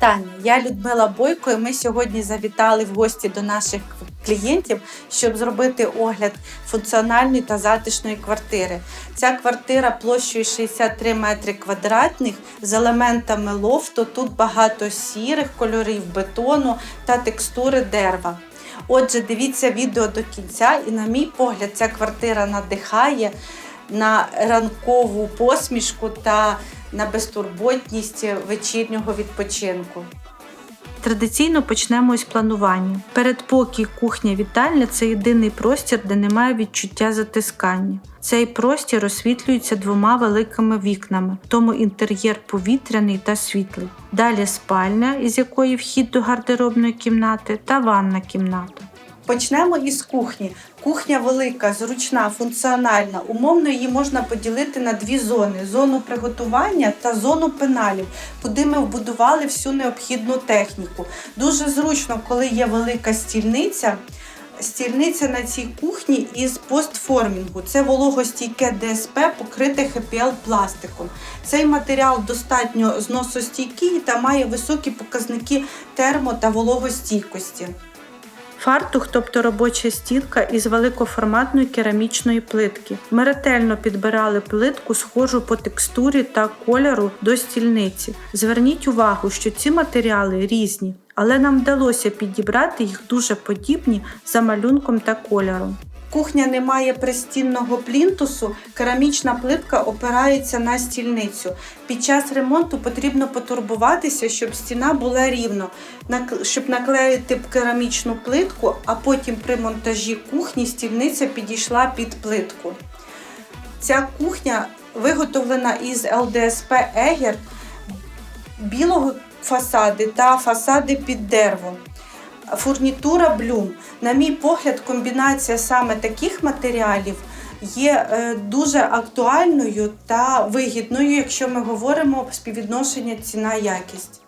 Вітання! Я Людмила Бойко. і Ми сьогодні завітали в гості до наших клієнтів, щоб зробити огляд функціональної та затишної квартири. Ця квартира площею 63 метри квадратних з елементами лофту. Тут багато сірих кольорів бетону та текстури дерева. Отже, дивіться відео до кінця, і, на мій погляд, ця квартира надихає на ранкову посмішку та на безтурботність вечірнього відпочинку. Традиційно почнемо із планування. Передпокій, кухня, вітальня це єдиний простір, де немає відчуття затискання. Цей простір освітлюється двома великими вікнами, тому інтер'єр повітряний та світлий. Далі спальня, із якої вхід до гардеробної кімнати, та ванна кімната. Почнемо із кухні. Кухня велика, зручна, функціональна. Умовно її можна поділити на дві зони: зону приготування та зону пеналів, куди ми вбудували всю необхідну техніку. Дуже зручно, коли є велика стільниця. Стільниця на цій кухні із постформінгу. Це вологостійке ДСП, покрите ХПЛ пластиком. Цей матеріал достатньо зносостійкий та має високі показники термо та вологостійкості. Фартух, тобто робоча стінка із великоформатної керамічної плитки. Ми ретельно підбирали плитку, схожу по текстурі та кольору до стільниці. Зверніть увагу, що ці матеріали різні, але нам вдалося підібрати їх дуже подібні за малюнком та кольором. Кухня не має пристінного плінтусу, керамічна плитка опирається на стільницю. Під час ремонту потрібно потурбуватися, щоб стіна була рівно, щоб наклеїти керамічну плитку, а потім при монтажі кухні стільниця підійшла під плитку. Ця кухня виготовлена із ЛДСП Егер білого фасади та фасади під дерево фурнітура Блюм. На мій погляд, комбінація саме таких матеріалів є е, дуже актуальною та вигідною, якщо ми говоримо співвідношення ціна-якість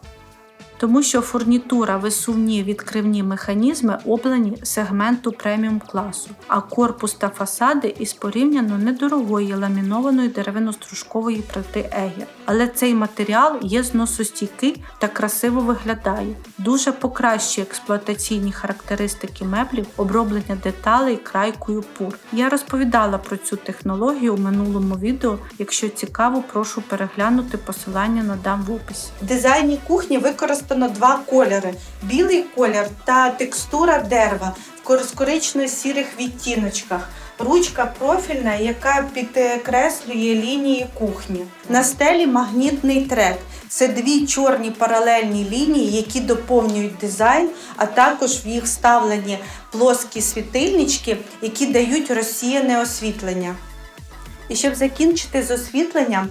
тому що фурнітура, висувні відкривні механізми обрані сегменту преміум класу, а корпус та фасади із порівняно недорогої ламінованої деревино-стружкової плити Егер. Але цей матеріал є зносостійкий та красиво виглядає. Дуже покращує експлуатаційні характеристики меблів, оброблення деталей крайкою пур. Я розповідала про цю технологію у минулому відео. Якщо цікаво, прошу переглянути посилання надам в описі. В дизайні кухні використано використано два кольори: білий колір та текстура дерева в коричнево-сірих відтіночках. Ручка профільна, яка підкреслює лінії кухні. На стелі магнітний трек. Це дві чорні паралельні лінії, які доповнюють дизайн, а також в їх вставлені плоскі світильнички, які дають розсіяне освітлення. І щоб закінчити з освітленням,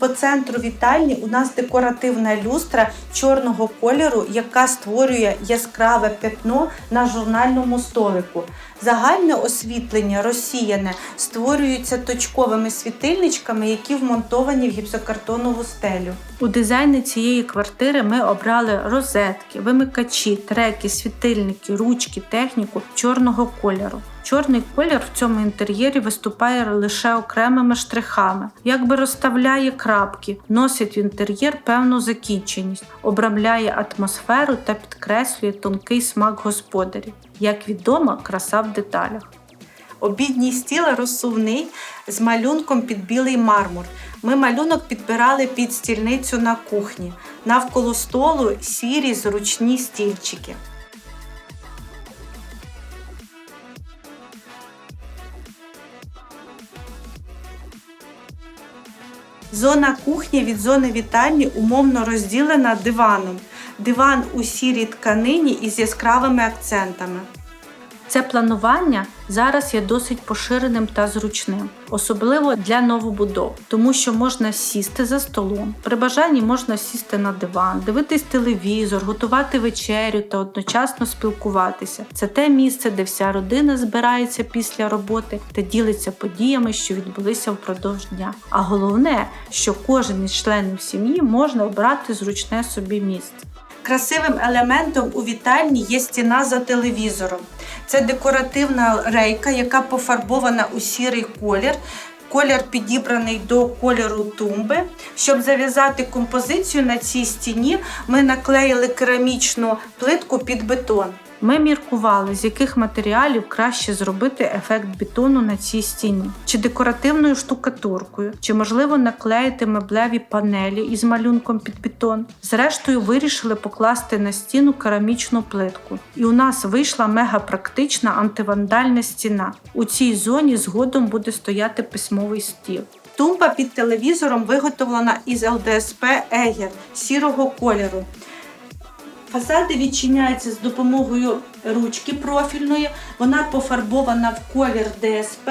по центру вітальні у нас декоративна люстра чорного кольору, яка створює яскраве пятно на журнальному столику. Загальне освітлення розсіяне створюється точковими світильничками, які вмонтовані в гіпсокартонову стелю. У дизайні цієї квартири ми обрали розетки, вимикачі, треки, світильники, ручки, техніку чорного кольору. Чорний колір в цьому інтер'єрі виступає лише окремими штрихами, якби розставляє крапки, носить в інтер'єр певну закінченість, обрамляє атмосферу та підкреслює тонкий смак господарів. Як відомо, краса в деталях. Обідній стіл розсувний з малюнком під білий мармур. Ми малюнок підбирали під стільницю на кухні. Навколо столу сірі зручні стільчики. Зона кухні від зони вітальні умовно розділена диваном. Диван у сірій тканині із яскравими акцентами. Це планування зараз є досить поширеним та зручним, особливо для новобудов, тому що можна сісти за столом. При бажанні можна сісти на диван, дивитись телевізор, готувати вечерю та одночасно спілкуватися. Це те місце, де вся родина збирається після роботи та ділиться подіями, що відбулися впродовж дня. А головне, що кожен із членів сім'ї можна обрати зручне собі місце. Красивим елементом у вітальні є стіна за телевізором. Це декоративна рейка, яка пофарбована у сірий колір. Колір підібраний до кольору тумби. Щоб зав'язати композицію на цій стіні, ми наклеїли керамічну плитку під бетон. Ми міркували, з яких матеріалів краще зробити ефект бетону на цій стіні, чи декоративною штукатуркою, чи можливо наклеїти меблеві панелі із малюнком під бетон. Зрештою, вирішили покласти на стіну керамічну плитку, і у нас вийшла мегапрактична антивандальна стіна. У цій зоні згодом буде стояти письмовий стіл. Тумба під телевізором виготовлена із ЛДСП Егер сірого кольору. Фасади відчиняються з допомогою ручки профільної. Вона пофарбована в колір ДСП,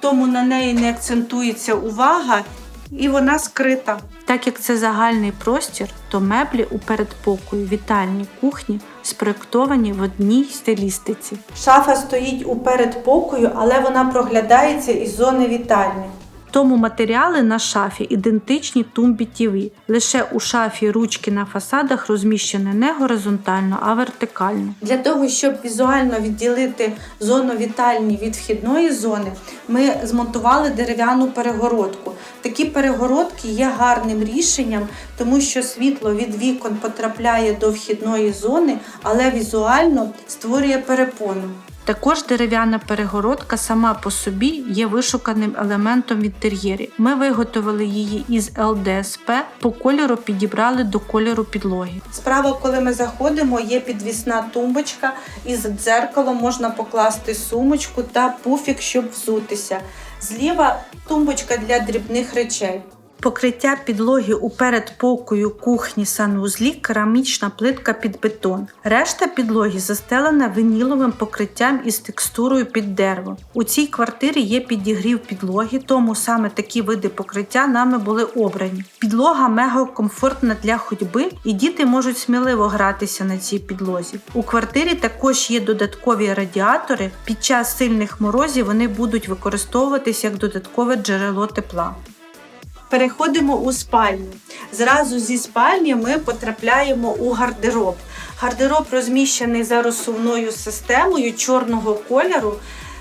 тому на неї не акцентується увага і вона скрита. Так як це загальний простір, то меблі у передпокою, вітальні кухні спроєктовані в одній стилістиці. Шафа стоїть у передпокою, але вона проглядається із зони вітальні. Тому матеріали на шафі ідентичні тумбі ТВ. Лише у шафі ручки на фасадах розміщені не горизонтально, а вертикально. Для того, щоб візуально відділити зону вітальні від вхідної зони, ми змонтували дерев'яну перегородку. Такі перегородки є гарним рішенням, тому що світло від вікон потрапляє до вхідної зони, але візуально створює перепону. Також дерев'яна перегородка сама по собі є вишуканим елементом в інтер'єрі. Ми виготовили її із ЛДСП, по кольору підібрали до кольору підлоги. Справа, коли ми заходимо, є підвісна тумбочка, із дзеркалом можна покласти сумочку та пуфік, щоб взутися. Зліва тумбочка для дрібних речей. Покриття підлоги у передпокою кухні санвузлі керамічна плитка під бетон. Решта підлоги застелена виніловим покриттям із текстурою під дерево. У цій квартирі є підігрів підлоги, тому саме такі види покриття нами були обрані. Підлога мега комфортна для ходьби, і діти можуть сміливо гратися на цій підлозі. У квартирі також є додаткові радіатори. Під час сильних морозів вони будуть використовуватися як додаткове джерело тепла. Переходимо у спальню. Зразу зі спальні ми потрапляємо у гардероб. Гардероб розміщений за розсувною системою чорного кольору,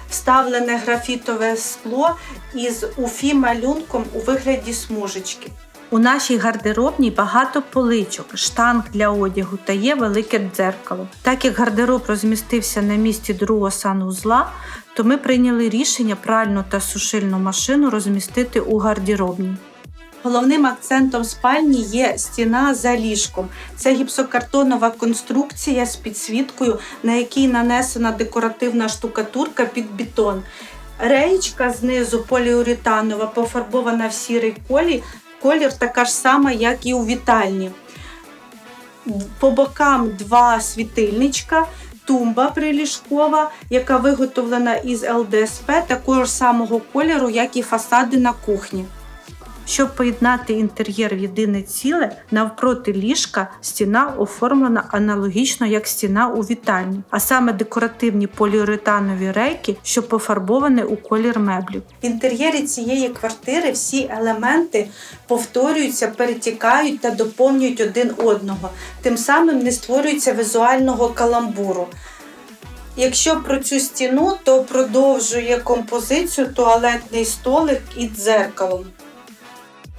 вставлене графітове скло із уфі малюнком у вигляді смужечки. У нашій гардеробній багато поличок, штанг для одягу та є велике дзеркало. Так як гардероб розмістився на місці другого санузла, то ми прийняли рішення пральну та сушильну машину розмістити у гардеробній. Головним акцентом спальні є стіна за ліжком. Це гіпсокартонова конструкція з підсвіткою, на якій нанесена декоративна штукатурка під бетон. Реєчка знизу поліуретанова, пофарбована в сірий колі, колір така ж сама, як і у вітальні. По бокам два світильничка. Тумба приліжкова, яка виготовлена із ЛДСП такого ж самого кольору, як і фасади на кухні. Щоб поєднати інтер'єр в єдине ціле, навпроти ліжка стіна оформлена аналогічно як стіна у вітальні, а саме декоративні поліуретанові рейки, що пофарбовані у колір меблів. В інтер'єрі цієї квартири всі елементи повторюються, перетікають та доповнюють один одного, тим самим не створюється візуального каламбуру. Якщо про цю стіну, то продовжує композицію туалетний столик і дзеркалом.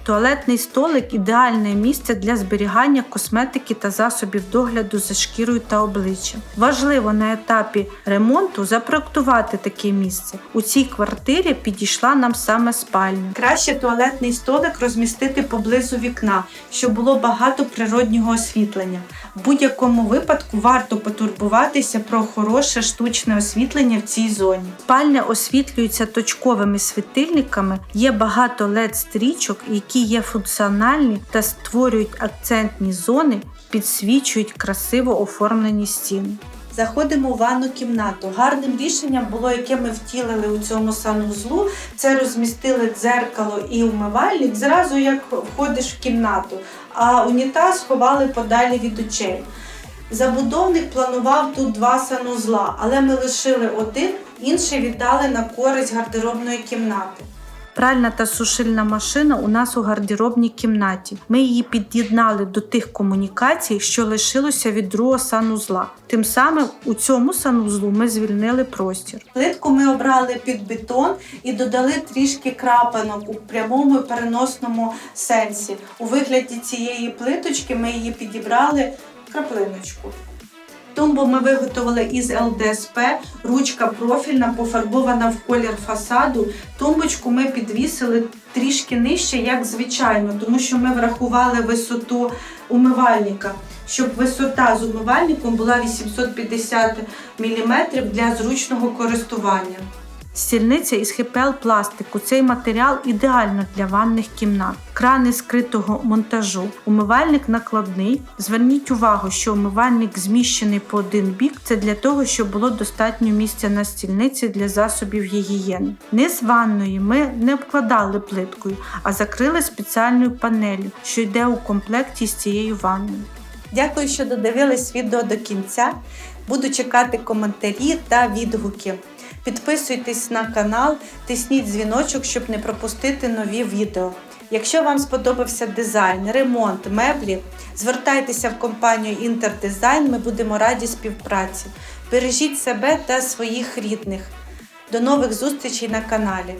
Туалетний столик ідеальне місце для зберігання косметики та засобів догляду за шкірою та обличчям. Важливо на етапі ремонту запроектувати таке місце. У цій квартирі підійшла нам саме спальня. Краще туалетний столик розмістити поблизу вікна, щоб було багато природнього освітлення. В будь-якому випадку варто потурбуватися про хороше штучне освітлення в цій зоні. Пальня освітлюється точковими світильниками, є багато led стрічок, які є функціональні та створюють акцентні зони, підсвічують красиво оформлені стіни. Заходимо в ванну кімнату. Гарним рішенням було, яке ми втілили у цьому санузлу, це розмістили дзеркало і умивальник зразу як входиш в кімнату, а унітаз ховали подалі від очей. Забудовник планував тут два санузла, але ми лишили один, інший віддали на користь гардеробної кімнати. Пральна та сушильна машина у нас у гардеробній кімнаті. Ми її під'єднали до тих комунікацій, що лишилося від другого санузла. Тим самим у цьому санузлу ми звільнили простір. Плитку ми обрали під бетон і додали трішки крапанок у прямому переносному сенсі. У вигляді цієї плиточки ми її підібрали краплиночку. Тумбу ми виготовили із ЛДСП, ручка профільна, пофарбована в колір фасаду. Тумбочку ми підвісили трішки нижче, як звичайно, тому що ми врахували висоту умивальника, щоб висота з умивальником була 850 мм для зручного користування. Стільниця із ХПЛ пластику. Цей матеріал ідеально для ванних кімнат. Крани скритого монтажу. Умивальник накладний. Зверніть увагу, що умивальник зміщений по один бік. Це для того, щоб було достатньо місця на стільниці для засобів гігієни. Низ ванної ми не обкладали плиткою, а закрили спеціальною панелью, що йде у комплекті з цією ванною. Дякую, що додивились відео до кінця. Буду чекати коментарі та відгуки. Підписуйтесь на канал, тисніть дзвіночок, щоб не пропустити нові відео. Якщо вам сподобався дизайн, ремонт, меблі, звертайтеся в компанію Інтердизайн, ми будемо раді співпраці. Бережіть себе та своїх рідних. До нових зустрічей на каналі!